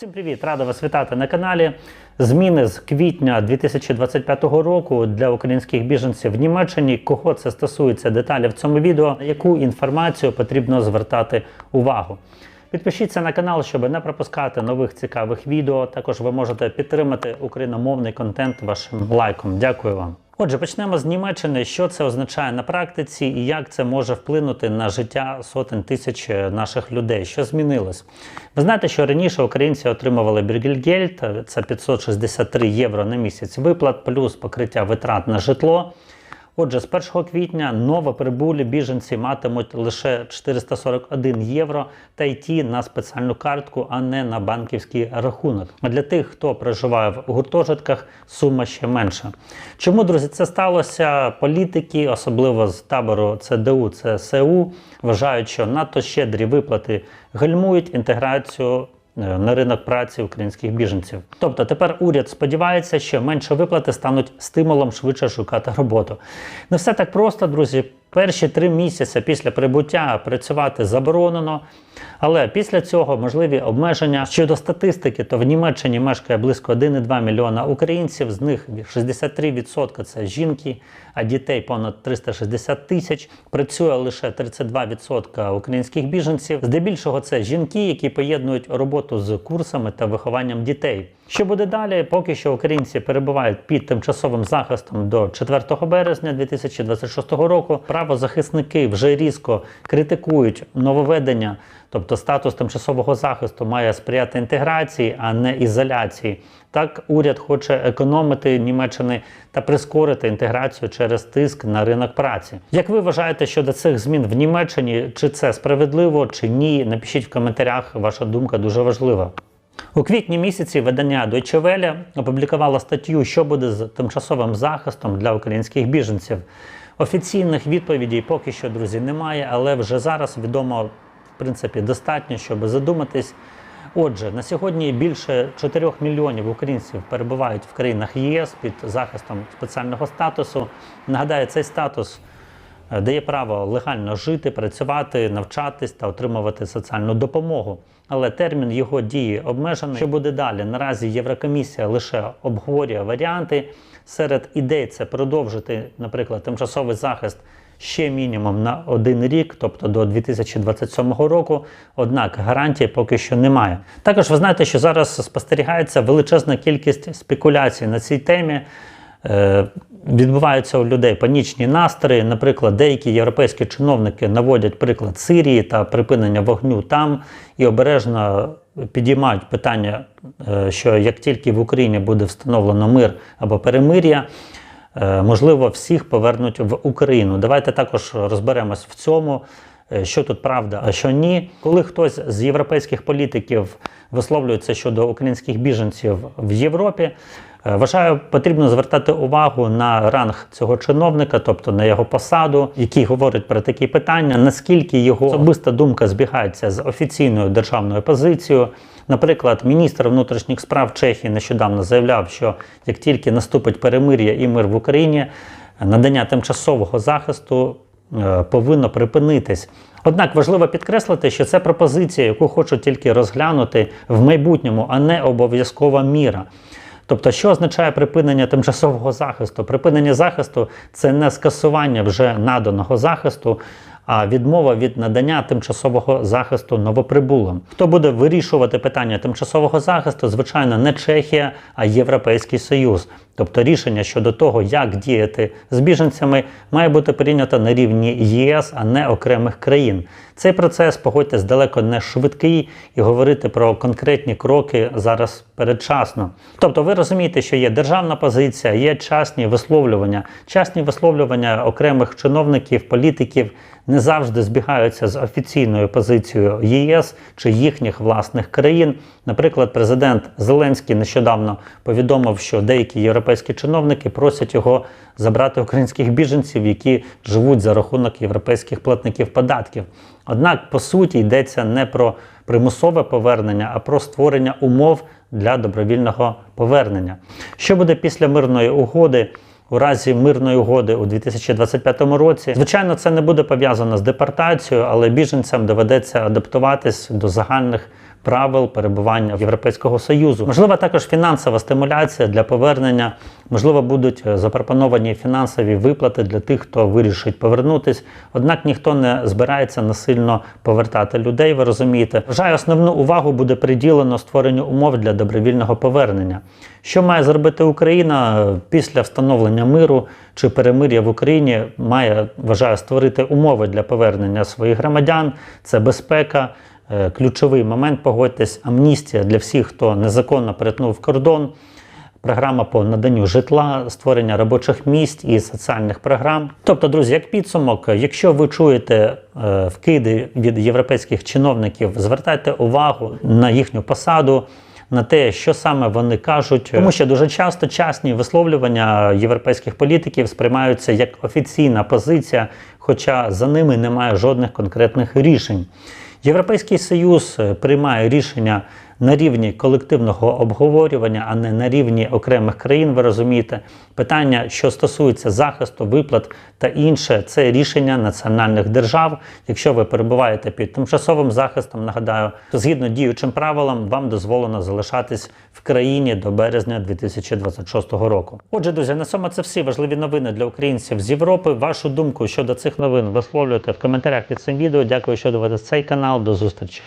Всім привіт! Рада вас вітати на каналі. Зміни з квітня 2025 року для українських біженців в Німеччині. Кого це стосується деталі в цьому відео, на яку інформацію потрібно звертати увагу. Підпишіться на канал, щоб не пропускати нових цікавих відео. Також ви можете підтримати україномовний контент вашим лайком. Дякую вам. Отже, почнемо з Німеччини. Що це означає на практиці і як це може вплинути на життя сотень тисяч наших людей? Що змінилось? Ви знаєте, що раніше українці отримували Брюгельгельд, це 563 євро на місяць виплат, плюс покриття витрат на житло. Отже, з 1 квітня новоприбулі біженці матимуть лише 441 євро та йти на спеціальну картку, а не на банківський рахунок. А для тих, хто проживає в гуртожитках, сума ще менша. Чому, друзі, це сталося? Політики, особливо з табору ЦДУ, ЦСУ, вважають, що надто щедрі виплати гальмують інтеграцію на ринок праці українських біженців. Тобто тепер уряд сподівається, що менше виплати стануть стимулом швидше шукати роботу. Не все так просто, друзі. Перші три місяці після прибуття працювати заборонено, але після цього можливі обмеження щодо статистики, то в Німеччині мешкає близько 1,2 мільйона українців, з них 63% це жінки, а дітей понад 360 тисяч. Працює лише 32% українських біженців. Здебільшого це жінки, які поєднують роботу з курсами та вихованням дітей. Що буде далі? Поки що українці перебувають під тимчасовим захистом до 4 березня 2026 року. Правозахисники вже різко критикують нововведення, тобто статус тимчасового захисту має сприяти інтеграції, а не ізоляції. Так, уряд хоче економити Німеччини та прискорити інтеграцію через тиск на ринок праці. Як ви вважаєте щодо цих змін в Німеччині? Чи це справедливо, чи ні? Напишіть в коментарях. Ваша думка дуже важлива. У квітні місяці видання Deutsche Welle опублікувало статтю, що буде з тимчасовим захистом для українських біженців. Офіційних відповідей поки що, друзі, немає, але вже зараз відомо, в принципі, достатньо, щоб задуматись. Отже, на сьогодні більше 4 мільйонів українців перебувають в країнах ЄС під захистом спеціального статусу. Нагадаю, цей статус дає право легально жити, працювати, навчатись та отримувати соціальну допомогу. Але термін його дії обмежений. Що буде далі? Наразі Єврокомісія лише обговорює варіанти. Серед ідей це продовжити, наприклад, тимчасовий захист ще мінімум на один рік, тобто до 2027 року. Однак гарантії поки що немає. Також ви знаєте, що зараз спостерігається величезна кількість спекуляцій на цій темі. Відбуваються у людей панічні настрої. Наприклад, деякі європейські чиновники наводять приклад Сирії та припинення вогню там і обережно підіймають питання, е, що як тільки в Україні буде встановлено мир або перемир'я, е, можливо, всіх повернуть в Україну. Давайте також розберемось в цьому. Е, Що тут правда, а що ні, коли хтось з європейських політиків висловлюється щодо українських біженців в Європі, Е, Вважаю, потрібно звертати увагу на ранг цього чиновника, тобто на його посаду, який говорить про такі питання, наскільки його особиста думка збігається з офіційною державною позицією. Наприклад, міністр внутрішніх справ Чехії нещодавно заявляв, що як тільки наступить перемир'я і мир в Україні, надання тимчасового захисту повинно припинитись. Однак важливо підкреслити, що це пропозиція, яку хочуть тільки розглянути в майбутньому, а не обов'язкова міра. Тобто, що означає припинення тимчасового захисту? Припинення захисту це не скасування вже наданого захисту, а відмова від надання тимчасового захисту новоприбулим. Хто буде вирішувати питання тимчасового захисту? Звичайно, не Чехія, а Європейський Союз. Тобто рішення щодо того, як діяти з біженцями, має бути прийнято на рівні ЄС, а не окремих країн. Цей процес, погодьтесь, далеко не швидкий, і говорити про конкретні кроки зараз передчасно. Тобто, ви розумієте, що є державна позиція, є частні висловлювання. Частні висловлювання окремих чиновників, політиків не завжди збігаються з офіційною позицією ЄС чи їхніх власних країн. Наприклад, президент Зеленський нещодавно повідомив, що деякі європейські чиновники просять його забрати українських біженців, які живуть за рахунок європейських платників податків. Однак, по суті, йдеться не про примусове повернення, а про створення умов для добровільного повернення. Що буде після мирної угоди? У разі мирної угоди у 2025 році, звичайно, це не буде пов'язано з депортацією, але біженцям доведеться адаптуватись до загальних правил перебування Європейського Союзу. Можливо, також фінансова стимуляція для повернення. Можливо, будуть е, запропоновані фінансові виплати для тих, хто вирішить повернутись. Однак ніхто не збирається насильно повертати людей. Ви розумієте, вважаю, основну увагу буде приділено створенню умов для добровільного повернення. Що має зробити Україна е, після встановлення миру чи перемир'я в Україні? Має вважаю створити умови для повернення своїх громадян. Це безпека. Е, Ключовий момент, погодьтесь, амністія для всіх, хто незаконно перетнув кордон, програма по наданню житла, створення робочих місць і соціальних програм. Тобто, друзі, як підсумок, якщо ви чуєте е, вкиди від європейських чиновників, звертайте увагу на їхню посаду. На те, що саме вони кажуть, тому що дуже часто частні висловлювання європейських політиків сприймаються як офіційна позиція, хоча за ними немає жодних конкретних рішень. Європейський Союз е, приймає рішення на рівні колективного обговорювання, а не на рівні окремих країн. Ви розумієте, питання, що стосується захисту, виплат та інше, це рішення національних держав. Якщо ви перебуваєте під тимчасовим захистом, нагадаю, то згідно діючим правилам, вам дозволено залишатись в країні до березня 2026 року. Отже, друзі, на цьому це всі важливі новини для українців з Європи. Вашу думку щодо цих новин висловлюйте в коментарях під цим відео. Дякую, що дивитесь цей канал. До зустрічі.